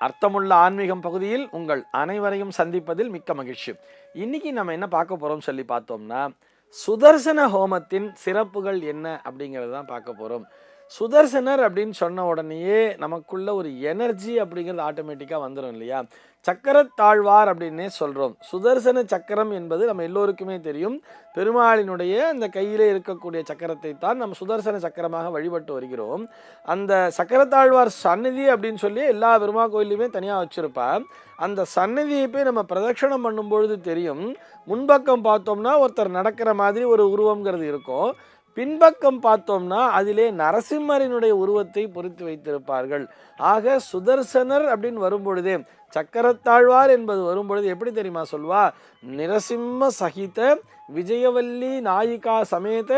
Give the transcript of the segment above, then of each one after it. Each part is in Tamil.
அர்த்தமுள்ள ஆன்மீகம் பகுதியில் உங்கள் அனைவரையும் சந்திப்பதில் மிக்க மகிழ்ச்சி. இன்னைக்கு நம்ம என்ன பார்க்க போகிறோம் சொல்லி பார்த்தோம்னா சுதர்சன ஹோமத்தின் சிறப்புகள் என்ன அப்படிங்கிறது தான் பார்க்க போறோம். சுதர்சனர் அப்படின்னு சொன்ன உடனேயே நமக்குள்ள ஒரு எனர்ஜி அப்படிங்கிறது ஆட்டோமேட்டிக்காக வந்துடும் இல்லையா? சக்கரத்தாழ்வார் அப்படின்னே சொல்கிறோம் சுதர்சன சக்கரம் என்பது நம்ம எல்லோருக்குமே தெரியும். பெருமாளினுடைய அந்த கையில் இருக்கக்கூடிய சக்கரத்தை தான் நம்ம சுதர்சன சக்கரமாக வழிபட்டு வருகிறோம். அந்த சக்கரத்தாழ்வார் சந்நிதி அப்படின்னு சொல்லி எல்லா பெருமா கோயிலையுமே தனியாக வச்சுருப்பா அந்த சந்நிதியை போய் நம்ம பிரதட்சணம் பண்ணும்பொழுது தெரியும். முன்பக்கம் பார்த்தோம்னா ஒருத்தர் நடக்கிற மாதிரி ஒரு உருவம்ங்கிறது இருக்கும். பின்பக்கம் பார்த்தோம்னா அதிலே நரசிம்மரினுடைய உருவத்தை பொறித்து வைத்திருப்பார்கள். ஆக சுதர்சனர் அப்படின்னு வரும்பொழுதே சக்கரத்தாழ்வார் என்பது வரும்பொழுது எப்படி தெரியுமா சொல்வா? நிரசிம்ம சகித விஜயவல்லி நாயிகா சமேத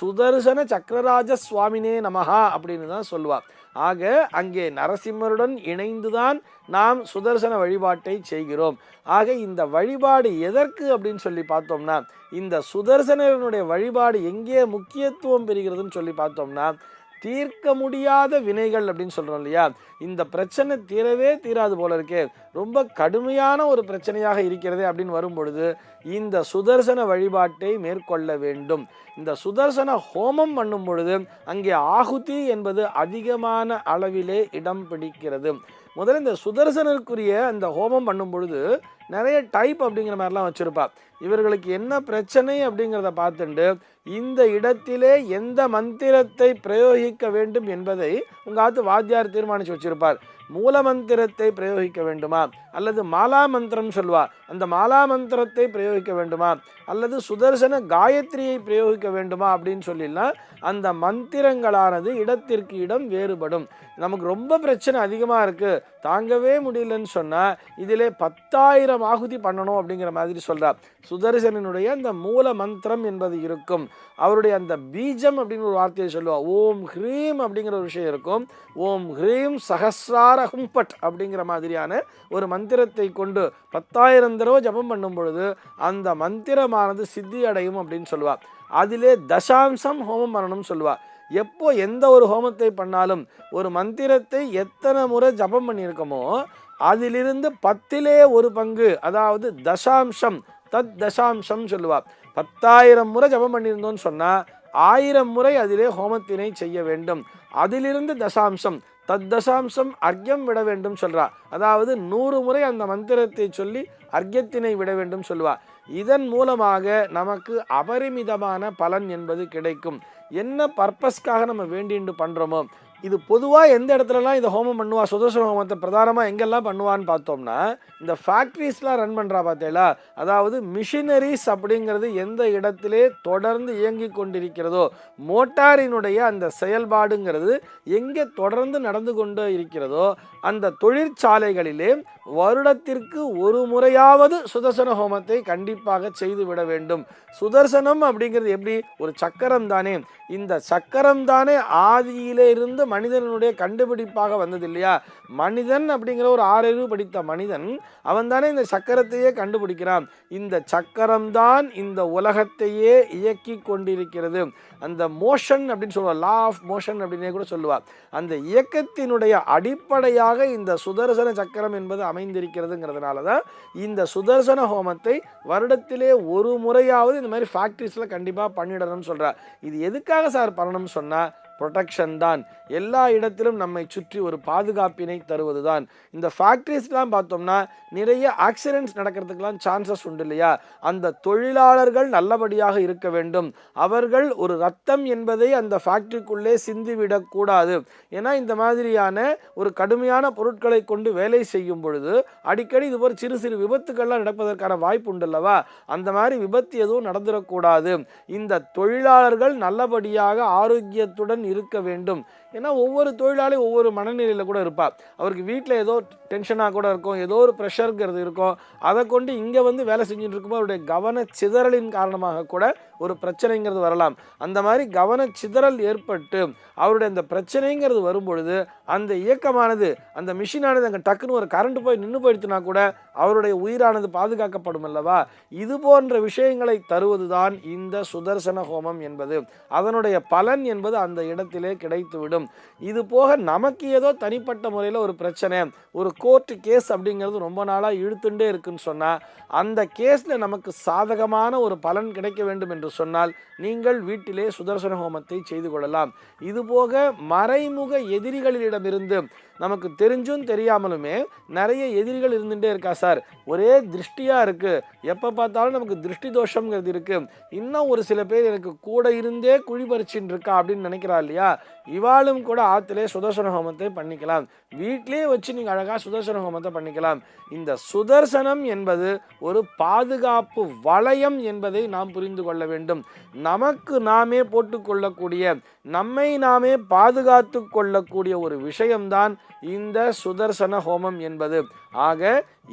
சுதர்சன சக்கரராஜ சுவாமினே நமகா அப்படின்னு தான் சொல்லுவாள் ஆக அங்கே நரசிம்மருடன் இணைந்துதான் நாம் சுதர்சன வழிபாட்டை செய்கிறோம். ஆக இந்த வழிபாடு எதற்கு அப்படின்னு சொல்லி பார்த்தோம்னா இந்த சுதர்சனனுடைய வழிபாடு எங்கே முக்கியத்துவம் பெறுகிறதுன்னு சொல்லி பார்த்தோம்னா தீர்க்க முடியாத வினைகள் அப்படின்னு சொல்கிறோம் இல்லையா? இந்த பிரச்சனை தீரவே தீராது போல இருக்கே. ரொம்ப கடுமையான ஒரு பிரச்சனையாக இருக்கிறதே அப்படின்னு வரும்பொழுது இந்த சுதர்சன வழிபாட்டை மேற்கொள்ள வேண்டும். இந்த சுதர்சன ஹோமம் பண்ணும் பொழுது அங்கே ஆகுதி என்பது அதிகமான அளவிலே இடம் பிடிக்கிறது. முதல்ல இந்த சுதர்சனருக்குரிய அந்த ஹோமம் பண்ணும் பொழுது நிறைய டைப் அப்படிங்கிற மாதிரிலாம் வச்சுருப்பா. இவர்களுக்கு என்ன பிரச்சனை அப்படிங்கிறத பார்த்துட்டு இந்த இடத்திலே எந்த மந்திரத்தை பிரயோகிக்க வேண்டும் என்பதை உங்கள் ஆத்து வாத்தியார் தீர்மானித்து வச்சுருப்பார். மூல மந்திரத்தை பிரயோகிக்க வேண்டுமா? அல்லது மாலா மந்திரம் சொல்வா அந்த மாலா மந்திரத்தை பிரயோகிக்க வேண்டுமா? அல்லது சுதர்சன காயத்ரியை பிரயோகிக்க வேண்டுமா? அப்படின்னு சொல்லிலாம் அந்த மந்திரங்களானது இடத்திற்கு இடம் வேறுபடும். நமக்கு ரொம்ப பிரச்சனை அதிகமாக இருக்குது தாங்கவே முடியலன்னு சொன்னால் இதிலே பத்தாயிரம் ஆகுதி பண்ணணும் அப்படிங்கிற மாதிரி சொல்கிறார் சுதர்சனனுடைய அந்த மூல மந்திரம் என்பது இருக்கும். அவருடைய அந்த பீஜம் அப்படின்னு ஒரு வார்த்தையை சொல்லுவா. ஓம் ஹ்ரீம் அப்படிங்கிற ஒரு விஷயம் இருக்கும். ஓம் ஹ்ரீம் சஹசிரார ஹும்பட் அப்படிங்கிற மாதிரியான ஒரு மந்திரத்தை கொண்டு பத்தாயிரம் தடவை ஜபம் பண்ணும் பொழுது அந்த மந்திரமானது சித்தி அடையும் அப்படின்னு சொல்லுவாள் அதிலே தசாம்சம் ஹோமம் பண்ணணும்னு சொல்லுவாள் எப்போ எந்த ஒரு ஹோமத்தை பண்ணாலும் ஒரு மந்திரத்தை எத்தனை முறை ஜபம் பண்ணியிருக்கோமோ அதிலிருந்து பத்திலே ஒரு பங்கு அதாவது தசாம்சம் தத் தசாம்சம் சொல்லுவா பத்தாயிரம் முறை ஜபம் பண்ணியிருந்தோம்னு சொன்னால் ஆயிரம் முறை அதிலே ஹோமத்தினை செய்ய வேண்டும். அதிலிருந்து தசாம்சம் தத் தசாம்சம் அர்க்கியம் விட வேண்டும் சொல்கிறாள் அதாவது நூறு முறை அந்த மந்திரத்தை சொல்லி அர்க்கியத்தினை விட வேண்டும் சொல்லுவா. இதன் மூலமாக நமக்கு அபரிமிதமான பலன் என்பது கிடைக்கும். என்ன பர்பஸ்க்காக நம்ம வேண்டிண்டு பண்ணுறோமோ இது பொதுவாக எந்த இடத்துலலாம் இதை ஹோமம் பண்ணுவா? சுதர்சன ஹோமத்தை பிரதானமாக எங்கெல்லாம் பண்ணுவான்னு பார்த்தோம்னா இந்த ஃபேக்ட்ரிஸ்லாம் ரன் பண்ணுறா பார்த்தீங்களா அதாவது மிஷினரிஸ் அப்படிங்கிறது எந்த இடத்திலே தொடர்ந்து இயங்கி கொண்டிருக்கிறதோ மோட்டாரினுடைய அந்த செயல்பாடுங்கிறது எங்கே தொடர்ந்து நடந்து கொண்டு இருக்கிறதோ அந்த தொழிற்சாலைகளிலே வருடத்திற்கு ஒரு முறையாவது சுதர்சன ஹோமத்தை கண்டிப்பாக செய்து விட வேண்டும். சுதர்சனம் அப்படிங்கிறது எப்படி? ஒரு சக்கரம் தானே இந்த சக்கரம் தானே ஆதியிலே இருந்து மனிதனுடைய கண்டுபிடிப்பாக வந்தது இல்லையா மனிதன் அப்படிங்கிற ஒரு ஆறறிவு படித்த மனிதன் அவன் தானே இந்த சக்கரத்தையே கண்டுபிடிக்கிறான். இந்த சக்கரம்தான் இந்த உலகத்தையே இயக்கி கொண்டிருக்கிறது. அந்த மோஷன் அப்படின்னு சொல்லுவாள் லா ஆஃப் மோஷன் அப்படின்னே கூட சொல்லுவார். அந்த இயக்கத்தினுடைய அடிப்படையாக இந்த சுதர்சன சக்கரம் என்பது அமைந்திருக்கிறதுங்கிறதுனால தான் இந்த சுதர்சன ஹோமத்தை வருடத்திலே ஒரு முறையாவது இந்த மாதிரி ஃபேக்ட்ரிஸில் கண்டிப்பாக பண்ணிடணும்னு சொல்கிறார் இது எதுக்காக சார் பண்ணணும்னு சொன்னால் ப்ரொடெக்ஷன் தான். எல்லா இடத்திலும் நம்மை சுற்றி ஒரு பாதுகாப்பினை தருவது தான் இந்த ஃபேக்ட்ரிஸ்லாம் பார்த்தோம்னா நிறைய ஆக்சிடென்ட்ஸ் நடக்கிறதுக்கெலாம் சான்சஸ் உண்டு இல்லையா? அந்த தொழிலாளர்கள் நல்லபடியாக இருக்க வேண்டும். அவர்கள் ஒரு ரத்தம் என்பதை அந்த ஃபேக்ட்ரிக்குள்ளே சிந்திவிடக்கூடாது ஏன்னா இந்த மாதிரியான ஒரு கடுமையான பொருட்களை கொண்டு வேலை செய்யும் பொழுது அடிக்கடி இது போல் சிறு சிறு விபத்துக்கள்லாம் நடப்பதற்கான வாய்ப்பு உண்டு அல்லவா? அந்த மாதிரி விபத்து எதுவும் நடந்துடக்கூடாது இந்த தொழிலாளர்கள் நல்லபடியாக ஆரோக்கியத்துடன் இருக்க வேண்டும். ஏன்னா ஒவ்வொரு தொழிலாளி ஒவ்வொரு மனநிலையில் கூட இருப்பாள் அவருக்கு வீட்டில் ஏதோ டென்ஷனாக கூட இருக்கும் ஏதோ ஒரு ப்ரெஷருங்கிறது இருக்கும். அதை கொண்டு இங்கே வந்து வேலை செஞ்சுட்டு இருக்கும்போது அவருடைய கவன சிதறலின் காரணமாக கூட ஒரு பிரச்சனைங்கிறது வரலாம். அந்த மாதிரி கவன சிதறல் ஏற்பட்டு அவருடைய அந்த பிரச்சனைங்கிறது வரும்பொழுது அந்த இயக்கமானது அந்த மிஷினானது அங்கே டக்குன்னு ஒரு கரண்ட் போய் நின்று போயிடுச்சுனா கூட அவருடைய உயிரானது பாதுகாக்கப்படும் அல்லவா? இது போன்ற விஷயங்களை தருவதுதான் இந்த சுதர்சன ஹோமம் என்பது. அதனுடைய பலன் என்பது அந்த இடத்திலே கிடைத்துவிடும். வேண்டும். இது போக நமக்கு ஏதோ தனிப்பட்ட முறையில் ஒரு பிரச்சனை ஒரு கோர்ட்டு கேஸ் அப்படிங்கிறது ரொம்ப நாளாக இழுத்துட்டே இருக்குன்னு சொன்னால் அந்த கேஸில் நமக்கு சாதகமான ஒரு பலன் கிடைக்க வேண்டும் என்று சொன்னால் நீங்கள் வீட்டிலே சுதர்சன ஹோமத்தை செய்து கொள்ளலாம். இதுபோக மறைமுக எதிரிகளிடமிருந்து நமக்கு தெரிஞ்சும் தெரியாமலுமே நிறைய எதிரிகள் இருந்துகிட்டே இருக்கா சார்? ஒரே திருஷ்டியாக இருக்குது எப்போ பார்த்தாலும் நமக்கு திருஷ்டி தோஷங்கிறது இருக்குது இன்னும் ஒரு சில பேர் எனக்கு கூட இருந்தே குழி பறிச்சுட்டு இருக்கா அப்படின்னு நினைக்கிறா இல்லையா? நீங்களும் கூட ஆற்றுலே சுதர்சன ஹோமத்தை பண்ணிக்கலாம். வீட்டிலே வச்சு நீங்கள் அழகாக சுதர்சன ஹோமத்தை பண்ணிக்கலாம். இந்த சுதர்சனம் என்பது ஒரு பாதுகாப்பு வளையம் என்பதை நாம் புரிந்து கொள்ள வேண்டும். நமக்கு நாமே போட்டுக்கொள்ளக்கூடிய நம்மை நாமே பாதுகாத்து கொள்ளக்கூடிய ஒரு விஷயம்தான் இந்த சுதர்சன ஹோமம் என்பது. ஆக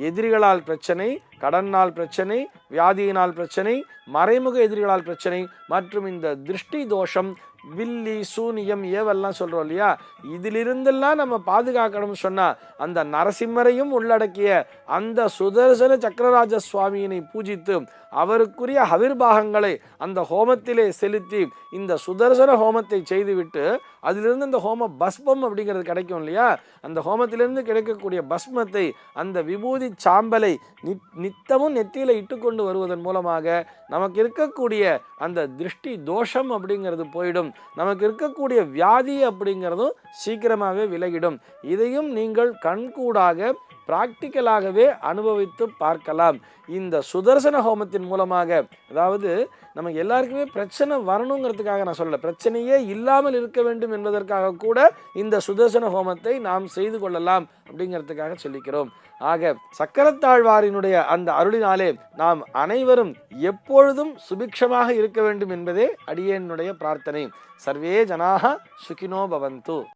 எதிரிகளால் பிரச்சனை கடனால் பிரச்சனை வியாதியினால் பிரச்சனை மறைமுக எதிரிகளால் பிரச்சனை மற்றும் இந்த திருஷ்டி தோஷம் வில்லி சூனியம் ஏவெல்லாம் சொல்கிறோம் இல்லையா? இதிலிருந்தெல்லாம் நம்ம பாதுகாக்கணும்னு சொன்னால் அந்த நரசிம்மரையும் உள்ளடக்கிய அந்த சுதர்சன சக்கரராஜ சுவாமியினை பூஜித்து அவருக்குரிய ஹவிர்பாகங்களை அந்த ஹோமத்திலே செலுத்தி இந்த சுதர்சன ஹோமத்தை செய்துவிட்டு அதிலிருந்து அந்த ஹோம பஸ்மம் அப்படிங்கிறது கிடைக்கும் இல்லையா? அந்த ஹோமத்திலிருந்து கிடைக்கக்கூடிய பஸ்மத்தை அந்த விபூதி சாம்பலை நித்தமும் நெத்தியில் இட்டுக்கொண்டு வருவதன் மூலமாக நமக்கு இருக்கக்கூடிய அந்த திருஷ்டி தோஷம் அப்படிங்கிறது போயிடும். நமக்கு இருக்கக்கூடிய வியாதி அப்படிங்கிறதும் சீக்கிரமாகவே விலகிடும். இதையும் நீங்கள் கண்கூடாக பிராக்டிக்கலாகவே அனுபவித்து பார்க்கலாம். இந்த சுதர்சன ஹோமத்தின் மூலமாக அதாவது நம்ம எல்லாருக்குமே பிரச்சனை வரணுங்கிறதுக்காக நான் சொல்லலை பிரச்சனையே இல்லாமல் இருக்க வேண்டும் என்பதற்காக கூட இந்த சுதர்சன ஹோமத்தை நாம் செய்து கொள்ளலாம் அப்படிங்கிறதுக்காக சொல்லிக்கிறோம். ஆக சக்கரத்தாழ்வாரினுடைய அந்த அருளினாலே நாம் அனைவரும் எப்பொழுதும் சுபிக்ஷமாக இருக்க வேண்டும் என்பதே அடியேனுடைய பிரார்த்தனை. சர்வே ஜனாக சுகினோ பவந்து.